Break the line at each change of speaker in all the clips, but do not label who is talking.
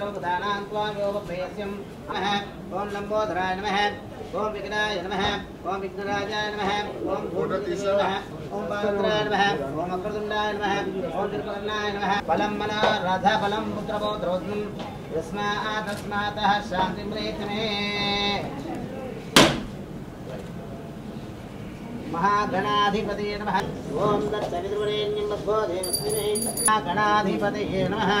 सर्वदानान्त्वायोगप्रेयस्यं नमः। ॐ लम्बोधराय नमः। ॐ विघ्नाय नमः। ॐ विघ्नराजाय नमः। ॐ भूपतिसे नमः। ॐ पात्राय नमः। ॐ अक्रतुण्डाय नमः। ॐ त्रिकर्णाय नमः। फलं मना रथफलं पुत्रपौत्रोत्नं यस्मादस्मातः शान्तिं प्रयत्ने महागणाधिपते नमः। ॐ तत्सवितुर्वरेण्यं बद्धो देवस्मिने महागणाधिपते नमः।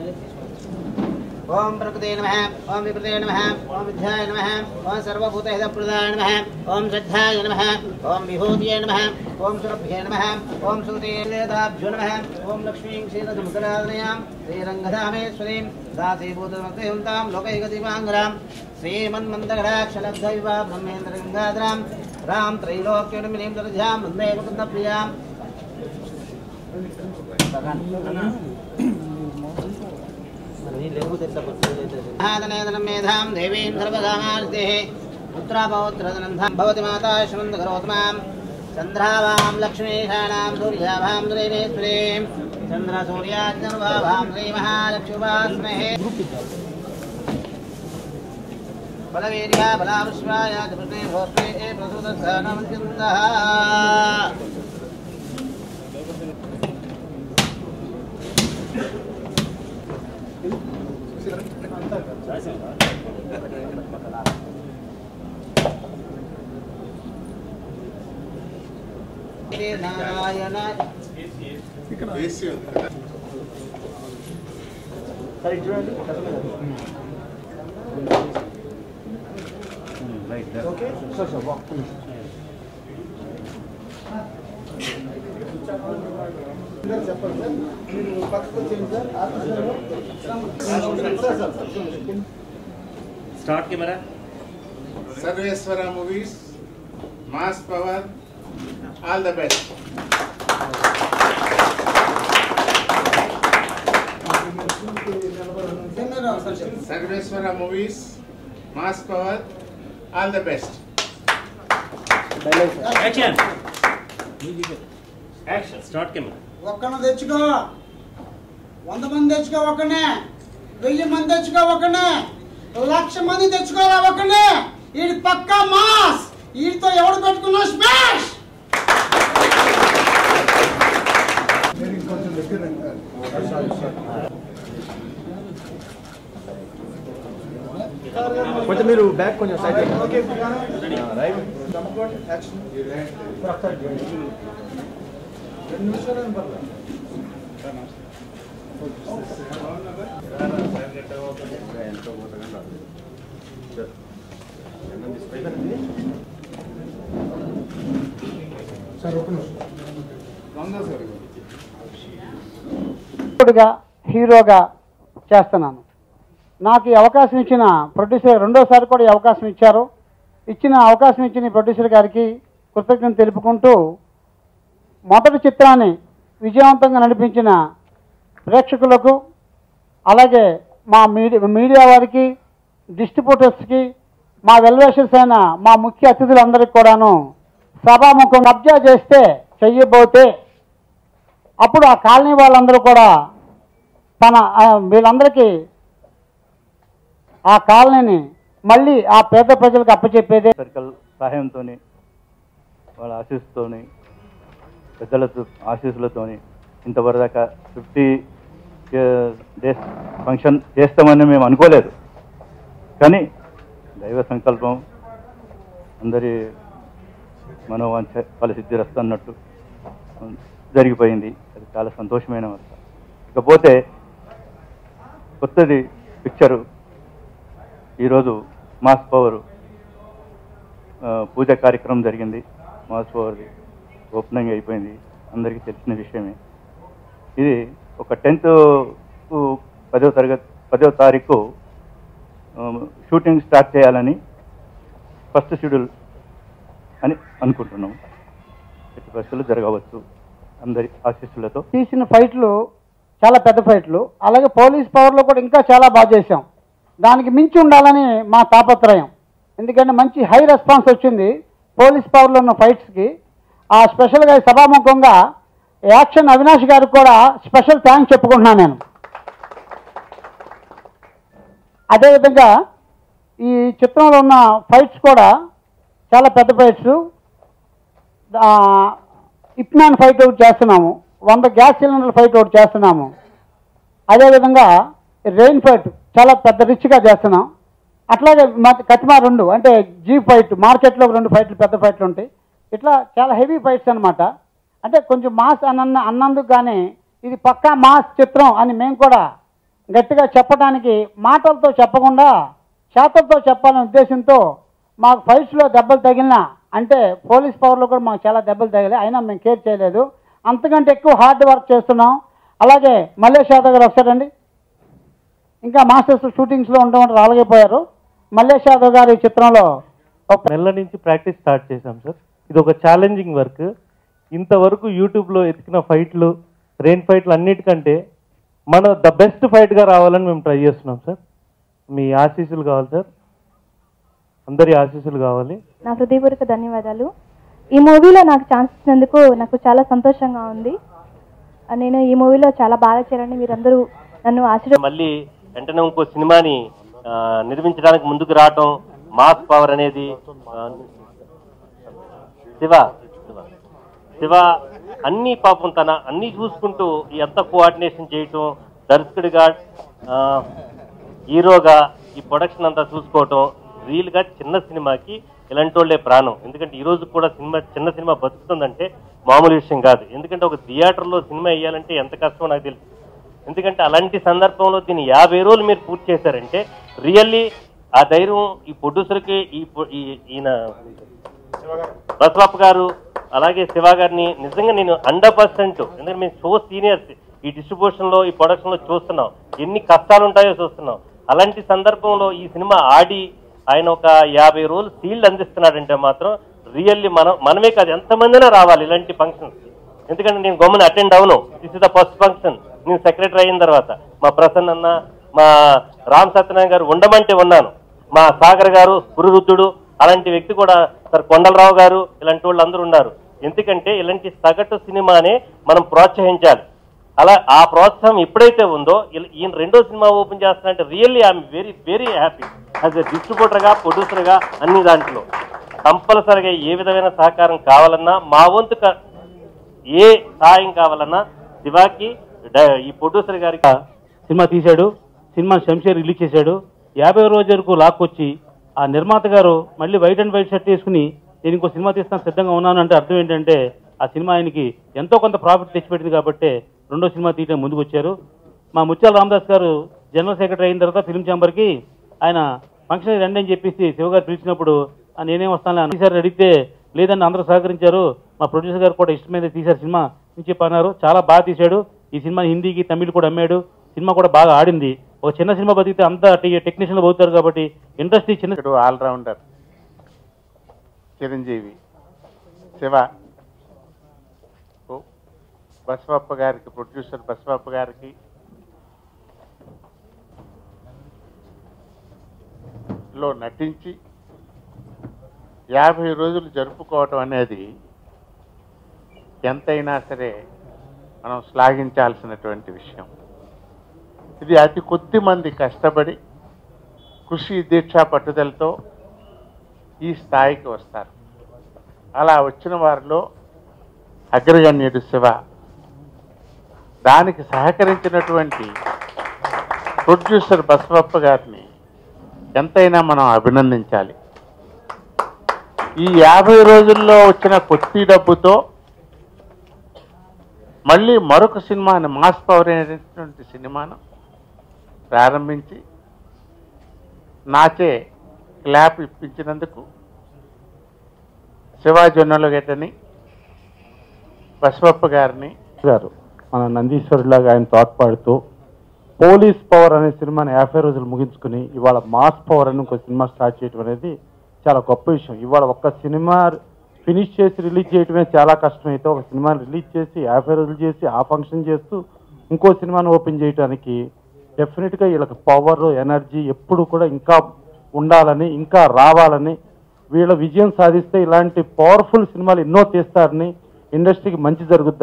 ॐ प्रकृते नमः, ओम विकृते नमः, ओम विद्याय नमः ॐ सर्वभूतहितप्रदाय नमः ॐ श्रद्धाय नमः ॐ विभूतये नमः ॐ सुरभ्ये नमः ॐ सुतेभ्यो नमः ॐ लक्ष्मीं क्षीरसमुद्रादयां श्रीरङ्गधामेश्वरीं दासीभूतमग्रयुन्तां लोकैकदीपाङ्गरां श्रीमन्मन्दगडाक्षलब्धविवा ब्रह्मेन्द्रगङ्गाधरां रां त्रैलोक्यनिमिनीं दरजां, वंदे मुकुन्दप्रियाँ महादनेदनं मेधां देवीं सर्वकामार्तेः पुत्रापौत्रधनन्धां भवति माता श्रन्दकरोत् माँ चन्द्राभां लक्ष्मीषाणां सूर्याभां श्रीमेश्वरीं चन्द्रसूर्याज्ञर्वाभां श्रीमहालक्ष्मीपास्महे बलवीर्या बलाविश्वाया प्रसूतस्थानमचिन्दः సరే చూడండి ఓకే సార్ సార్ వాక్ చెప్పండి సార్ మీరు పక్కకు వచ్చేయండి sir sir sir
start camera
Sarveswara movies mass power all the best Sarveswara movies mass power all the best.
Action action start camera
ఒక్కను తెచ్చుకో. వంద మంది తెచ్చుకో ఒక్కనే వెయ్యి మంది తెచ్చుకో ఒక్కనే లక్ష మంది తెచ్చుకోరా ఒక్కనే వీడి పక్కా మాస్. వీడితో ఎవడు పెట్టుకున్నా స్మాష్.
కొంచెం మీరు బ్యాక్ కొంచెం సైడ్
హీరోగా చేస్తున్నాను. నాకు ఈ అవకాశం ఇచ్చిన ప్రొడ్యూసర్ రెండోసారి కూడా ఈ అవకాశం ఇచ్చారు. ఇచ్చిన అవకాశం ఇచ్చిన ప్రొడ్యూసర్ గారికి కృతజ్ఞత తెలుపుకుంటూ మొదటి చిత్రాన్ని విజయవంతంగా నడిపించిన ప్రేక్షకులకు అలాగే మా మీడియా మీడియా వారికి డిస్ట్రిబ్యూటర్స్కి మా వెల్వేషర్స్ అయిన మా ముఖ్య అతిథులందరికీ కూడాను సభాముఖం కబ్జా చేస్తే చెయ్యబోతే అప్పుడు ఆ కాలనీ వాళ్ళందరూ కూడా తన వీళ్ళందరికీ ఆ కాలనీని మళ్ళీ ఆ పేద ప్రజలకు అప్పచెప్పేదే
సర్కల్ సహాయంతో వాళ్ళ ఆశీస్సుతోని పెద్దల ఆశీస్సులతోని ఇంతవరదాకా ఫిఫ్టీ డేస్ ఫంక్షన్ చేస్తామని మేము అనుకోలేదు. కానీ దైవ సంకల్పం అందరి మనోవాంఛ ఫలసిద్ధి రస్తన్నట్టు జరిగిపోయింది. అది చాలా సంతోషమైన వార్త. ఇకపోతే కొత్తది పిక్చరు ఈరోజు మాస్ పవర్ పూజ కార్యక్రమం జరిగింది. మాస్ పవర్ది ఓపెనింగ్ అయిపోయింది. అందరికీ తెలిసిన విషయమే. ఇది ఒక టెన్త్ పదో తరగతి పదో తారీఖు షూటింగ్ స్టార్ట్ చేయాలని ఫస్ట్ షెడ్యూల్ అని అనుకుంటున్నాం ఎట్టి పరిస్థితులు జరగవచ్చు. అందరి ఆశీస్సులతో.
తీసిన ఫైట్లు చాలా పెద్ద ఫైట్లు. అలాగే పోలీస్ పవర్లో కూడా ఇంకా చాలా బాగా చేశాం. దానికి మించి ఉండాలని మా తాపత్రయం. ఎందుకంటే మంచి హై రెస్పాన్స్ వచ్చింది పోలీస్ పవర్లో ఉన్న ఫైట్స్కి. ఆ స్పెషల్గా సభాముఖంగా యాక్షన్ అవినాష్ గారికి కూడా స్పెషల్ థ్యాంక్స్ చెప్పుకుంటున్నాను నేను. అదేవిధంగా ఈ చిత్రంలో ఉన్న ఫైట్స్ కూడా చాలా పెద్ద ఫైట్స్. ఇప్మాన్ ఫైట్ ఒకటి చేస్తున్నాము. వంద గ్యాస్ సిలిండర్ ఫైట్ ఒకటి చేస్తున్నాము. అదేవిధంగా రెయిన్ ఫైట్ చాలా పెద్ద రిచ్గా చేస్తున్నాం. అట్లాగే మన కతిమా రెండు అంటే జీ ఫైట్ మార్కెట్లో రెండు ఫైట్లు పెద్ద ఫైట్లు ఉంటాయి. ఇట్లా చాలా హెవీ ఫైట్స్ అనమాట అంటే కొంచెం మాస్ అన్న అన్నందుకు కానీ ఇది పక్కా మాస్ చిత్రం అని మేము కూడా గట్టిగా చెప్పడానికి మాటలతో చెప్పకుండా చేతలతో చెప్పాలనే ఉద్దేశంతో మాకు ఫైట్స్లో దెబ్బలు తగిలినా అంటే పోలీస్ పవర్లో కూడా మాకు చాలా దెబ్బలు తగిలాయి. అయినా మేము కేర్ చేయలేదు. అంతకంటే ఎక్కువ హార్డ్ వర్క్ చేస్తున్నాం. అలాగే మల్లేష్ యాదవ్ గారు ఒకసారండి ఇంకా మాస్టర్స్ షూటింగ్స్లో ఉండడం రాలగైపోయారు మల్లేష్ యాదవ్ గారి చిత్రంలో ఒక
నెల నుంచి ప్రాక్టీస్ స్టార్ట్ చేశాం సార్. ఇది ఒక ఛాలెంజింగ్ వర్క్ ఇంతవరకు యూట్యూబ్లో ఎతికిన ఫైట్లు రెయిన్ ఫైట్లు అన్నిటికంటే మన ద బెస్ట్ ఫైట్గా రావాలని మేము ట్రై చేస్తున్నాం సార్. మీ ఆశీస్సులు కావాలి సార్. అందరి ఆశీస్సులు కావాలి.
నా హృదయపూర్వక ధన్యవాదాలు. ఈ మూవీలో నాకు ఛాన్స్ ఇచ్చినందుకు నాకు చాలా సంతోషంగా ఉంది. నేను ఈ మూవీలో చాలా బాగా చేయాలని మీరందరూ నన్ను ఆశీర్వ
మళ్ళీ వెంటనే ఇంకో సినిమాని నిర్మించడానికి ముందుకు రావటం మాస్ పవర్ అనేది శివ శివ శివ అన్ని పాపం తన అన్ని చూసుకుంటూ ఎంత కోఆర్డినేషన్ చేయటం దర్శకుడిగా హీరోగా ఈ ప్రొడక్షన్ అంతా చూసుకోవటం రియల్గా చిన్న సినిమాకి ఇలాంటి వాళ్ళే ప్రాణం. ఎందుకంటే ఈ రోజు కూడా సినిమా చిన్న సినిమా బతుకుతుందంటే మామూలు విషయం కాదు. ఎందుకంటే ఒక థియేటర్లో సినిమా వేయాలంటే ఎంత కష్టమో నాకు తెలుసు ఎందుకంటే అలాంటి సందర్భంలో దీన్ని యాభై రోజులు మీరు పూర్తి చేశారంటే రియల్లీ ఆ ధైర్యం ఈ ప్రొడ్యూసర్కి ఈ ఈయన బసవప్ప గారు అలాగే శివ గారిని నిజంగా నేను హండ్రెడ్ పర్సెంట్ ఎందుకంటే మేము సో సీనియర్స్ ఈ డిస్ట్రిబ్యూషన్లో ఈ ప్రొడక్షన్లో చూస్తున్నాం. ఎన్ని కష్టాలు ఉంటాయో చూస్తున్నాం. అలాంటి సందర్భంలో ఈ సినిమా ఆడి ఆయన ఒక యాభై రోజులు సీల్డ్ అందిస్తున్నాడంటే మాత్రం రియల్లీ మనం మనమే కాదు ఎంతమందినా రావాలి ఇలాంటి ఫంక్షన్స్ ఎందుకంటే నేను గమ్మున అటెండ్ అవును. This is the first function నేను సెక్రటరీ అయిన తర్వాత మా ప్రసన్న అన్న మా రామ్ సత్యనారాయణ గారు ఉండమంటే ఉన్నాను. మా సాగర్ గారు గురురుద్దుడు అలాంటి వ్యక్తి కూడా సార్ కొండలరావు గారు ఇలాంటి వాళ్ళు అందరూ ఉన్నారు. ఎందుకంటే ఇలాంటి సగటు సినిమానే మనం ప్రోత్సహించాలి. అలా ఆ ప్రోత్సాహం ఎప్పుడైతే ఉందో ఈయన రెండో సినిమా ఓపెన్ చేస్తానంటే really I'm very very happy. As a డిస్ట్రిబ్యూటర్గా ప్రొడ్యూసర్గా అన్ని దాంట్లో. కంపల్సరిగా ఏ విధమైన సహకారం కావాలన్నా మా వంతు ఏ సహాయం కావాలన్నా శివాకి ఈ ప్రొడ్యూసర్ గారికి
సినిమా తీశాడు సినిమా శంషేర్ రిలీజ్ చేశాడు. యాభై రోజు వరకు లాక్కొచ్చి ఆ నిర్మాత గారు మళ్ళీ వైట్ అండ్ వైట్ షర్ట్ వేసుకుని నేను ఇంకో సినిమా తీస్తాను సిద్ధంగా ఉన్నాను అంటే అర్థం ఏంటంటే ఆ సినిమా ఆయనకి ఎంతో కొంత ప్రాఫిట్ తెచ్చిపెట్టింది కాబట్టి రెండో సినిమా తీయడం ముందుకు వచ్చారు మా ముత్యాల రామదాస్ గారు జనరల్ సెక్రటరీ అయిన తర్వాత ఫిల్మ్ ఛాంబర్కి ఆయన ఫంక్షన్ రండి అని చెప్పేసి శివగారు పిలిచినప్పుడు నేనేం వస్తాను అని. సార్ అడిగితే లేదని అందరూ సహకరించారు. మా ప్రొడ్యూసర్ గారు కూడా ఇష్టమైతే తీశారు సినిమా. అని చెప్పి అన్నారు చాలా బాగా తీశాడు. ఈ సినిమా హిందీకి తమిళ్ కూడా అమ్మాడు. సినిమా కూడా బాగా ఆడింది. ఒక చిన్న సినిమా బతికితే అంతా టెక్నీషియన్లు పోతారు కాబట్టి ఇండస్ట్రీ చిన్న
ఆల్రౌండర్. చిరంజీవి. శివ. ఓ, బసవప్ప గారికి ప్రొడ్యూసర్ బసవప్ప గారికి. లో నటించి యాభై రోజులు జరుపుకోవటం అనేది ఎంతైనా సరే మనం శ్లాఘించాల్సినటువంటి విషయం. ఇది అతి కొద్ది మంది కష్టపడి కృషి దీక్ష పట్టుదలతో ఈ స్థాయికి వస్తారు. అలా వచ్చిన వారిలో అగ్రగణ్యుడు శివ దానికి సహకరించినటువంటి ప్రొడ్యూసర్ బసవప్ప గారిని ఎంతైనా మనం అభినందించాలి. ఈ యాభై రోజుల్లో వచ్చిన కొట్టి డబ్బుతో మళ్ళీ మరొక సినిమాని మాస్ పవర్ అనేటువంటి సినిమాను ప్రారంభించి నాచే క్లాప్ ఇప్పించినందుకు శివాజొన్నలు గడ్డని బసవప్ప గారిని
గారు మన నందీశ్వరులాగా ఆయన తోడ్పాడుతూ పోలీస్ పవర్ అనే సినిమాని యాభై రోజులు ముగించుకుని ఇవాళ మాస్ పవర్ అని ఒక సినిమా స్టార్ట్ చేయడం అనేది చాలా గొప్ప విషయం. ఇవాళ ఒక్క సినిమా ఫినిష్ చేసి రిలీజ్ చేయడమే చాలా కష్టం అయితే ఒక సినిమాని రిలీజ్ చేసి యాభై రోజులు చేసి ఆ ఫంక్షన్ చేస్తూ ఇంకో సినిమాని ఓపెన్ చేయడానికి డెఫినెట్గా వీళ్ళకి పవర్ ఎనర్జీ ఎప్పుడు కూడా ఇంకా ఉండాలని ఇంకా రావాలని వీళ్ళ విజయం సాధిస్తే ఇలాంటి పవర్ఫుల్ సినిమాలు ఎన్నో తీస్తారని ఇండస్ట్రీకి మంచి జరుగుతుంది